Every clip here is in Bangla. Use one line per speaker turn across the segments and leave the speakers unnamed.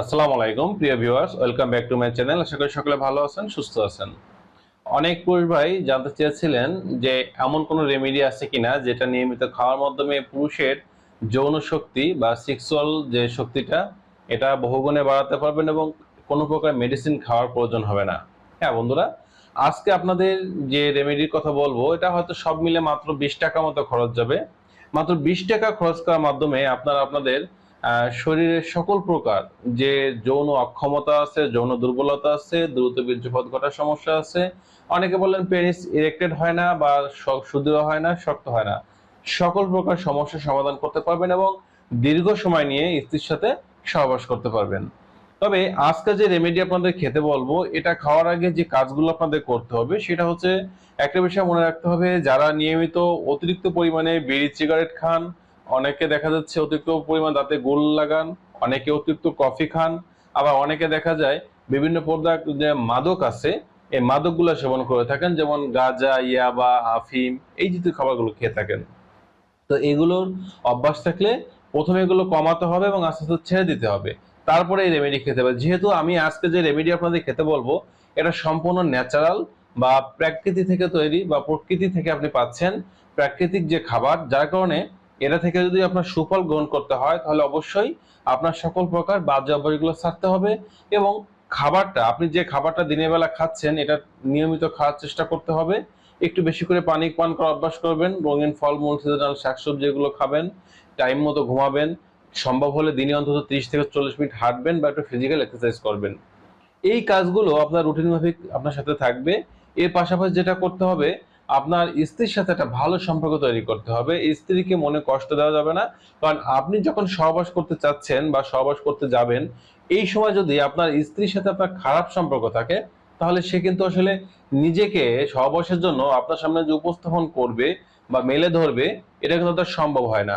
আসসালামু আলাইকুম, প্রিয় viewers, welcome back to my channel. আশা করি সকলে ভালো আছেন, সুস্থ আছেন। অনেক পুরুষ ভাই জানতে চেয়েছিলেন যে এমন কোনো রেমেডি আছে কিনা যেটা নিয়মিত খাওয়ার মাধ্যমে পুরুষের যৌন শক্তি বা সেক্সুয়াল যে শক্তিটা, এটা বহুগুণে বাড়াতে পারবেন এবং কোনো প্রকার মেডিসিন খাওয়ার প্রয়োজন হবে না। হ্যাঁ বন্ধুরা, আজকে আপনাদের যে রেমেডির কথা বলব, এটা হয়তো সব মিলে মাত্র বিশ টাকা মতো খরচ যাবে। মাত্র বিশ টাকা খরচ করার মাধ্যমে আপনারা আপনাদের শরীরের সকল প্রকার, যে যৌন অক্ষমতা আছে, যৌন দুর্বলতা আছে, দ্রুত বীর্যপাত ঘটার সমস্যা আছে। অনেকে বলেন পেনিস ইরেক্টেড হয় না বা সুদৃঢ় হয় না, শক্ত হয় না। সকল প্রকার সমস্যার সমাধান করতে পারবেন এবং দীর্ঘ সময় নিয়ে স্ত্রীর সাথে সহবাস করতে পারবেন। তবে আজকে যে রেমেডি আপনাদের খেতে বলব, এটা খাওয়ার আগে যে কাজগুলো আপনাদের করতে হবে, সেটা হচ্ছে একটা বিষয় মনে রাখতে হবে, যারা নিয়মিত অতিরিক্ত পরিমাণে বিড়ি সিগারেট খান অনেকে দেখা যাচ্ছে অতিরিক্ত পরিমাণ দাঁতে গোল লাগান, অনেকে অতিরিক্ত কফি খান। আবার অনেকে দেখা যায় বিভিন্ন প্রোডাক্ট যে মাদক আছে, এই মাদকগুলো সেবন করে থাকেন, যেমন গাঁজা, ইয়াবা আফিম এই জাতীয় খাবারগুলো খেয়ে থাকেন। তো এগুলোর অভ্যাস থাকলে প্রথমে এগুলো কমাতে হবে এবং আস্তে আস্তে ছেড়ে দিতে হবে। তারপরে এই রেমেডি খেতে হবে। যেহেতু আমি আজকে যে রেমেডি আপনাদের খেতে বলব, এটা সম্পূর্ণ ন্যাচারাল বা প্রাকৃতি থেকে তৈরি বা প্রকৃতি থেকে আপনি পাচ্ছেন প্রাকৃতিক যে খাবার, যার কারণে এটা থেকে যদি আপনার সুফল গ্রহণ করতে হয়, তাহলে অবশ্যই আপনার সকল প্রকার বাজে অভ্যাসগুলো ছাড়তে হবে এবং খাবারটা, আপনি যে খাবারটা দিনের বেলা খাচ্ছেন, এটা নিয়মিত খাওয়ার চেষ্টা করতে হবে। একটু বেশি করে পানি পান করার অভ্যাস করবেন, রঙিন ফলমূল সিজনাল শাকসবজি এগুলো খাবেন, টাইম মতো ঘুমাবেন, সম্ভব হলে দিনে অন্তত ত্রিশ থেকে চল্লিশ মিনিট হাঁটবেন বা একটু ফিজিক্যাল এক্সারসাইজ করবেন। এই কাজগুলো আপনার রুটিন মাফিক আপনার সাথে থাকবে। এর পাশাপাশি যেটা করতে হবে আপনার স্ত্রীর সাথে একটা ভালো সম্পর্ক তৈরি করতে হবে। স্ত্রীকে মনে কষ্ট দেওয়া যাবে না। কারণ আপনি যখন সহবাস করতে চাচ্ছেন বা সহবাস করতে যাবেন, এই সময় যদি আপনার স্ত্রীর সাথে আপনার খারাপ সম্পর্ক থাকে, তাহলে সে কিন্তু আসলে নিজেকে সহবাসের জন্য আপনার সামনে যে উপস্থাপন করবে বা মেলে ধরবে, এটা কিন্তু তার সম্ভব হয় না।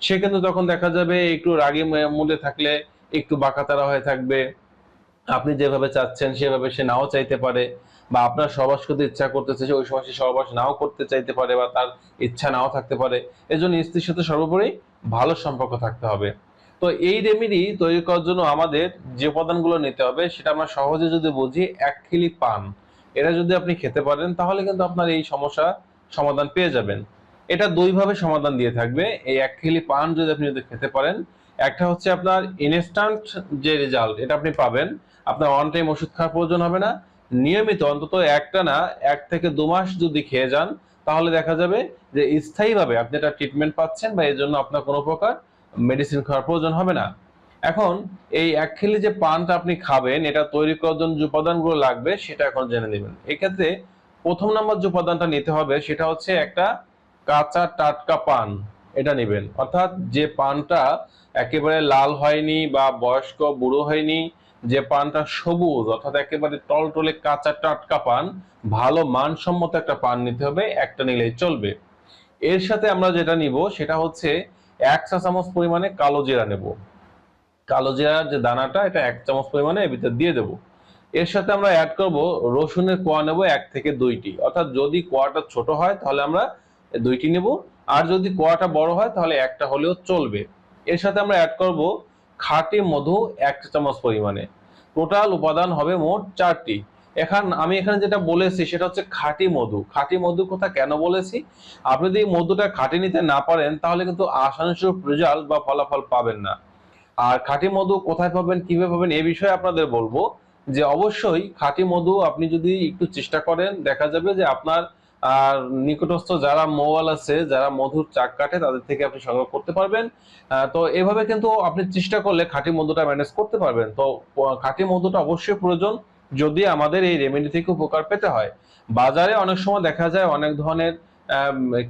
সে কিন্তু তখন দেখা যাবে একটু রাগী মুডে থাকলে একটু বাঁকাতারা হয়ে থাকবে। আপনি যেভাবে চাচ্ছেন, সেভাবে সে নাও চাইতে পারে বা আপনার সহবাস করতে ইচ্ছা করতেছে সে ওই সময় সে সহবাস নাও করতে চাইতে পারে বা তার ইচ্ছা নাও থাকতে পারে। এজন্য স্ত্রীর সাথে সর্বোপরি ভালো সম্পর্ক থাকতে হবে। তো এই রেমেডি তৈরি করার জন্য আমাদের যে উপাদানগুলো নিতে হবে, সেটা আমরা সহজে যদি বুঝি, এক খিলি পান। এটা যদি আপনি খেতে পারেন, তাহলে কিন্তু আপনার এই সমস্যা সমাধান পেয়ে যাবেন। এটা দুইভাবে সমাধান দিয়ে থাকবে। এই এক খিলি পান যদি আপনি যদি খেতে পারেন একটা হচ্ছে আপনার ইনস্ট্যান্ট যে রেজাল্ট এটা আপনি পাবেন। আপনার অন টাইম ওষুধ খাওয়ার প্রয়োজন হবে না। নিয়মিত অন্তত একটা না, এক থেকে দু মাস যদি খেয়ে যান, তাহলে দেখা যাবে যে স্থায়ীভাবে আপনি একটা ট্রিটমেন্ট পাচ্ছেন বা এর জন্য আপনার কোনো প্রকার মেডিসিন খাওয়ার প্রয়োজন হবে না। এখন এই এক খেলি যে পানটা আপনি খাবেন, এটা তৈরি করার জন্য যে উপাদানগুলো লাগবে, সেটা এখন জেনে নেবেন। এক্ষেত্রে প্রথম নম্বর যে উপাদানটা নিতে হবে, সেটা হচ্ছে একটা কাঁচা টাটকা পান। এটা নেবেন। অর্থাৎ যে পানটা একেবারে লাল হয়নি বা বয়স্ক বুড়ো হয়নি, যে পানটা সবুজ, অর্থাৎ একেবারে টলটলে কাঁচা টাটকা পান, ভালো মানসম্মত একটা পান নিতে হবে, একটা নিলেই চলবে। এর সাথে আমরা যেটা নিব, সেটা হচ্ছে এক চা চামচ পরিমাণে কালো জিরা নেব। কালো জিরার যে দানাটা, এটা এক চামচ পরিমাণে এর ভিতরে দিয়ে দেবো। এর সাথে আমরা অ্যাড করব রসুনের কোয়া নেব এক থেকে দুইটি। অর্থাৎ যদি কোয়াটা ছোট হয়, তাহলে আমরা দুইটি নেব। আর যদি কোয়াটা বড় হয়, তাহলে একটা হলেও চলবে। এর সাথে আমরা অ্যাড করব খাঁটি মধু এক চামচ পরিমাণে। টোটাল উপাদান হবে মোট চারটি। এখন আমি এখানে যেটা বলেছি, সেটা হচ্ছে খাঁটি মধু। খাঁটি মধু কথা কেন বলেছি? আপনি যদি মধুটা খাঁটি নিতে না পারেন, তাহলে কিন্তু আশানুরূপ রেজাল্ট বা ফলাফল পাবেন না। আর খাঁটি মধু কোথায় পাবেন, কীভাবে পাবেন, এ বিষয়ে আপনাদের বলব যে, অবশ্যই খাঁটি মধু আপনি যদি একটু চেষ্টা করেন, দেখা যাবে যে আপনার আর নিকটস্থ যারা মোয়াল আছে, যারা মধুর চাক কাটে, তাদের থেকে আপনি সংগ্রহ করতে পারবেন। তো এভাবে কিন্তু আপনি চেষ্টা করলে খাঁটি মধুটা ম্যানেজ করতে পারবেন। তো খাঁটি মধুটা অবশ্যই প্রয়োজন যদি আমাদের এই রেমেডি থেকে উপকার পেতে হয়। বাজারে অনেক সময় দেখা যায় অনেক ধরনের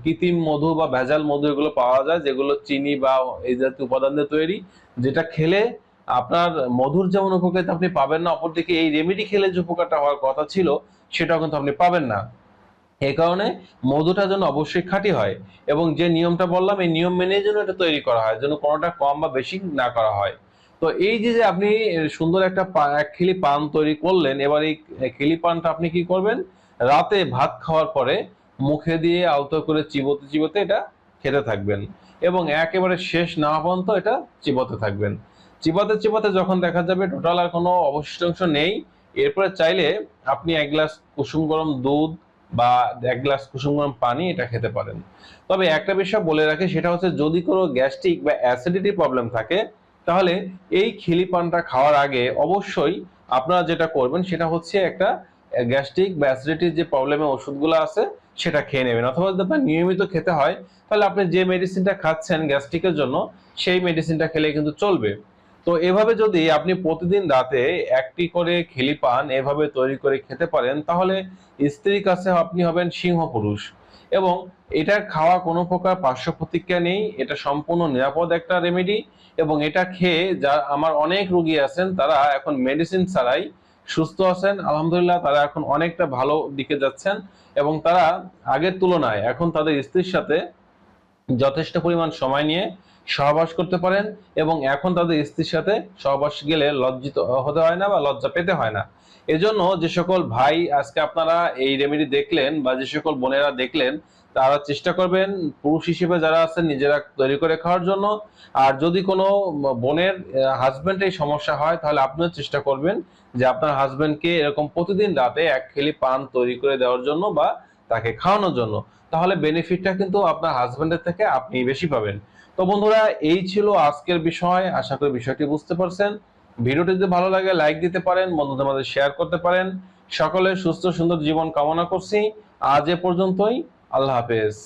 কৃত্রিম মধু বা ভেজাল মধু এগুলো পাওয়া যায়, যেগুলো চিনি বা এই জাতীয় উপাদান দিয়ে তৈরি, যেটা খেলে আপনার মধুর যেমন উপকারিতা আপনি পাবেন না, অপরদিকে এই রেমেডি খেলে যে উপকারটা হওয়ার কথা ছিল, সেটাও কিন্তু আপনি পাবেন না। এই কারণে মধুটা যেন অবশ্যই খাঁটি হয় এবং যে নিয়মটা বললাম, এই নিয়ম মেনে যেন এটা তৈরি করা হয়, যেন কোনোটা কম বা বেশি না করা হয়। তো এই যে যে আপনি সুন্দর একটা এক খিলি পান তৈরি করলেন, এবার এই খিলি পানটা আপনি কি করবেন? রাতে ভাত খাওয়ার পরে মুখে দিয়ে আলতো করে চিবোতে চিবোতে এটা খেতে থাকবেন এবং একেবারে শেষ না পর্যন্ত এটা চিবোতে থাকবেন। চিবাতে চিবাতে যখন দেখা যাবে টোটাল আর কোনো অবশিষ্ট অংশ নেই, এরপরে চাইলে আপনি এক গ্লাস কুসুম গরম দুধ বা এক গ্লাস কুসুম গরম পানি এটা খেতে পারেন। তবে একটা বিষয় বলে রাখি, সেটা হচ্ছে যদি কোনো গ্যাস্ট্রিক বা অ্যাসিডিটি প্রবলেম থাকে, তাহলে এই খিলি পানটা খাওয়ার আগে অবশ্যই আপনারা যেটা করবেন, সেটা হচ্ছে একটা গ্যাস্ট্রিক বা অ্যাসিডিটির যে প্রবলেমের ওষুধগুলো আছে, সেটা খেয়ে নেবেন। অথবা যদি আপনার নিয়মিত খেতে হয়, তাহলে আপনি যে মেডিসিনটা খাচ্ছেন গ্যাস্ট্রিকের জন্য, সেই মেডিসিনটা খেলে কিন্তু চলবে। তো এভাবে যদি আপনি প্রতিদিন রাতে একটি করে খিলি পান, এভাবে তৈরি করে খেতে পারেন, তাহলে স্ত্রীর কাছে আপনি হবেন সিংহ পুরুষ। এবং এটার খাওয়া কোনো প্রকার পার্শ্ব প্রতিক্রিয়া নেই, এটা সম্পূর্ণ নিরাপদ একটা রেমেডি এবং এটা খেয়ে যা আমার অনেক রুগী আছেন, তারা এখন মেডিসিন ছাড়াই সুস্থ আছেন। আলহামদুলিল্লাহ, তারা এখন অনেকটা ভালো দিকে যাচ্ছেন এবং তারা আগের তুলনায় এখন তাদের স্ত্রীর সাথে যথেষ্ট পরিমাণ সময় নিয়ে সহবাস করতে পারেন এবং এখন তাদের স্ত্রীর সাথে সহবাস গেলে লজ্জিত হতে হয় না বা লজ্জা পেতে হয় না। এজন্য যে সকল ভাই আজকে আপনারা এই রেমেডি দেখলেন বা যে সকল বোনেরা দেখলেন, তারা চেষ্টা করবেন পুরুষ হিসেবে যারা আছেন নিজেরা তৈরি করে খাওয়ার জন্য। আর যদি কোনো বোনের হাজবেন্ড এই সমস্যা হয়, তাহলে আপনিও চেষ্টা করবেন যে আপনার হাজবেন্ডকে এরকম প্রতিদিন রাতে এক খেলি পান তৈরি করে দেওয়ার জন্য বা তাকে খাওয়ানোর জন্য। তাহলে বেনিফিটটা কিন্তু আপনার হাজবেন্ডের থেকে আপনি বেশি পাবেন। তো বন্ধুরা, এই ছিল আজকের বিষয়। আশা করি বিষয়টি বুঝতে পারছেন। ভিডিওটি যদি ভালো লাগে লাইক দিতে পারেন, বন্ধুদের মধ্যে শেয়ার করতে পারেন। সকলে সুস্থ, সুন্দর জীবন কামনা করছি। আজ এ পর্যন্তই। আল্লাহ হাফেজ।